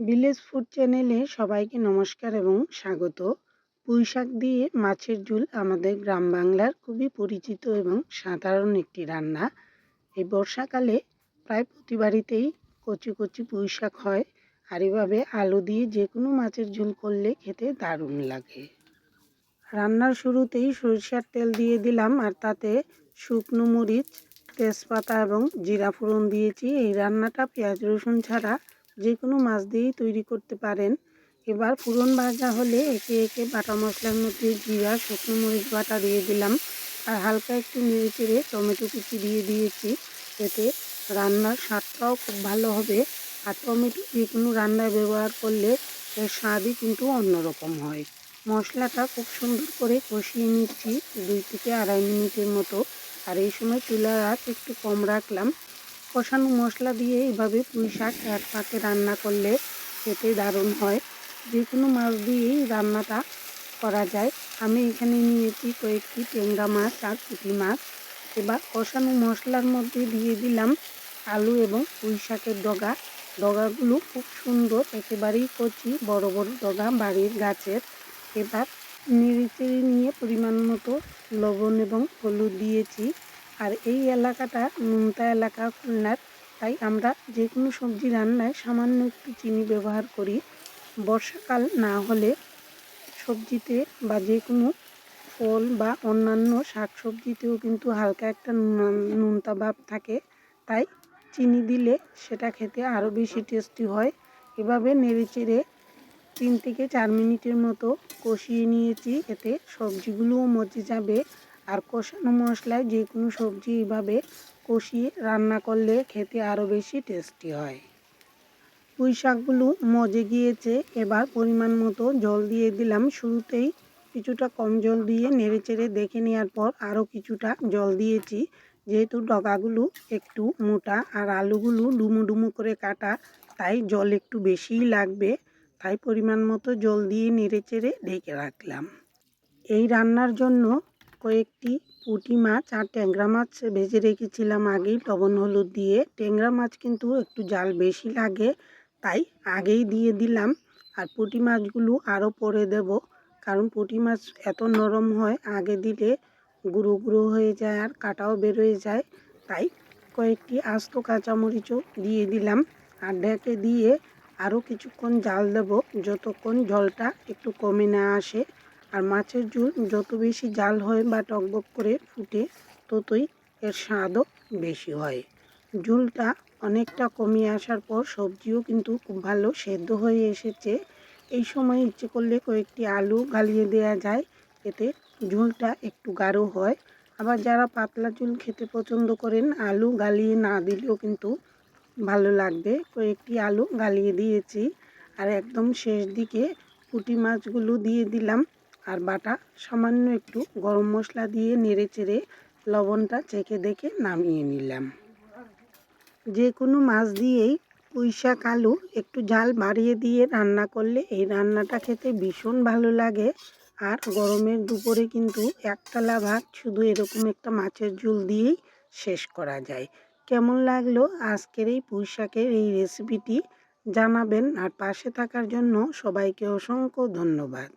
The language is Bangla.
ভিলেজ ফুড চ্যানেলে সবাইকে নমস্কার এবং স্বাগত। পুঁই শাক দিয়ে মাছের ঝোল আমাদের গ্রাম বাংলার খুবই পরিচিত এবং সাধারণ একটি রান্না। এই বর্ষাকালে প্রায় প্রতি বাড়িতেই কচি কচি পুঁই শাক হয়। আর এভাবে আলু দিয়ে যে কোনো মাছের ঝোল করলে খেতে দারুণ লাগে। রান্নার শুরুতেই সরিষার তেল দিয়ে দিলাম আর তাতে শুকনো মরিচ, তেজপাতা এবং জিরা ফোড়ন দিয়েছি। এই রান্নাটা পেঁয়াজ রসুন ছাড়া যে কোনো মাছ দিয়েই তৈরি করতে পারেন। এবার ফুরন ভাজা হলে একে একে বাটা মশলার মধ্যে জিরা, শুকনো মরিচ বাটা দিয়ে দিলাম। আর হালকা একটু নেড়ে চেড়ে টমেটো কুচি দিয়ে দিয়েছি। এতে রান্নার স্বাদটাও খুব ভালো হবে। আর টমেটো যে কোনো রান্নায় ব্যবহার করলে এর স্বাদই কিন্তু অন্যরকম হয়। মশলাটা খুব সুন্দর করে কষিয়ে নিচ্ছি, দুই থেকে আড়াই মিনিটের মতো। আর এই সময় চুলার আঁচ একটু কম রাখলাম। কষানো মশলা দিয়ে এইভাবে পুঁই শাক এক পাকে রান্না করলে খেতে দারুণ হয়। যে কোনো মাছ দিয়েই রান্নাটা করা যায়। আমি এখানে নিয়েছি কয়েকটি ট্যাংরা মাছ আর পুঁটি মাছ। এবার কষানো মশলার মধ্যে দিয়ে দিলাম আলু এবং পুঁই শাকের ডগা। ডগাগুলো খুব সুন্দর, একেবারেই কচি, বড় বড় ডগা বাড়ির গাছের। এবার নেড়ে নিয়ে পরিমাণ মতো লবণ এবং হলুদ দিয়েছি। আর এই এলাকাটা নোনতা এলাকা খুলনার। তাই আমরা যে কোনো সবজি রান্নায় সামান্য একটু চিনি ব্যবহার করি। বর্ষাকাল না হলে সবজিতে বা যে কোনো ফল বা অন্যান্য শাক সবজিতেও কিন্তু হালকা একটা নোনতা ভাব থাকে। তাই চিনি দিলে সেটা খেতে আরও বেশি টেস্টি হয়। এভাবে নেড়ে চেড়ে তিন থেকে চার মিনিটের মতো কষিয়ে নিয়েছি। এতে সবজিগুলোও মজে যাবে। আর কষানো মশলায় যে কোনো সবজি এইভাবে কষিয়ে রান্না করলে খেতে আরও বেশি টেস্টি হয়। পুঁই শাকগুলো মজে গিয়েছে, এবার পরিমাণ মতো জল দিয়ে দিলাম। শুরুতেই কিছুটা কম জল দিয়ে নেড়ে চেড়ে দেখে নেওয়ার পর আরও কিছুটা জল দিয়েছি। যেহেতু ডগাগুলো একটু মোটা আর আলুগুলো ডুমো ডুমো করে কাটা, তাই জল একটু বেশিই লাগবে। তাই পরিমাণ মতো জল দিয়ে নেড়ে চেড়ে ঢেকে রাখলাম। এই রান্নার জন্য কয়েকটি পুঁটি মাছ আর ট্যাংরা মাছ ভেজে রেখেছিলাম আগেই লবণ হলুদ দিয়ে। ট্যাংরা মাছ কিন্তু একটু জাল বেশি লাগে, তাই আগেই দিয়ে দিলাম। আর পুঁটি মাছগুলো আরও পরে দেব, কারণ পুঁটি মাছ এত নরম হয়, আগে দিলে গুঁড়ো গুঁড়ো হয়ে যায় আর কাটাও বেরোয় যায়। তাই কয়েকটি আস্ত কাঁচামরিচও দিয়ে দিলাম আর ঢেকে দিয়ে আরও কিছুক্ষণ জাল দেব, যতক্ষণ জলটা একটু কমে না আসে। আর মাছের ঝোল, যত বেশি জাল হয় বা টকবক করে ফুটে, ততই এর স্বাদও বেশি হয়। ঝোলটা অনেকটা কমিয়ে আসার পর সবজিও কিন্তু খুব ভালো সেদ্ধ হয়ে এসেছে। এই সময় ইচ্ছে করলে কয়েকটি আলু গালিয়ে দেওয়া যায়, এতে ঝোলটা একটু গাঢ় হয়। আবার যারা পাতলা ঝোল খেতে পছন্দ করেন, আলু গালিয়ে না দিলেও কিন্তু ভালো লাগবে। কয়েকটি আলু গালিয়ে দিয়েছি। আর একদম শেষ দিকে পুঁটি মাছগুলো দিয়ে দিলাম। আর বাটা সামান্য একটু গরম মশলা দিয়ে নেড়ে চেড়ে লবণটা চেখে দেখে নামিয়ে নিলাম। যে কোনো মাছ দিয়েই পুঁই শাক, আলু একটু জাল বাড়িয়ে দিয়ে রান্না করলে এই রান্নাটা খেতে ভীষণ ভালো লাগে। আর গরমের দুপুরে কিন্তু একতলা ভাত শুধু এরকম একটা মাছের ঝোল দিয়েই শেষ করা যায়। কেমন লাগল আজকের এই পুঁই শাকের এই রেসিপিটি জানাবেন আর পাশে থাকার জন্য সবাইকে অসংখ্য ধন্যবাদ।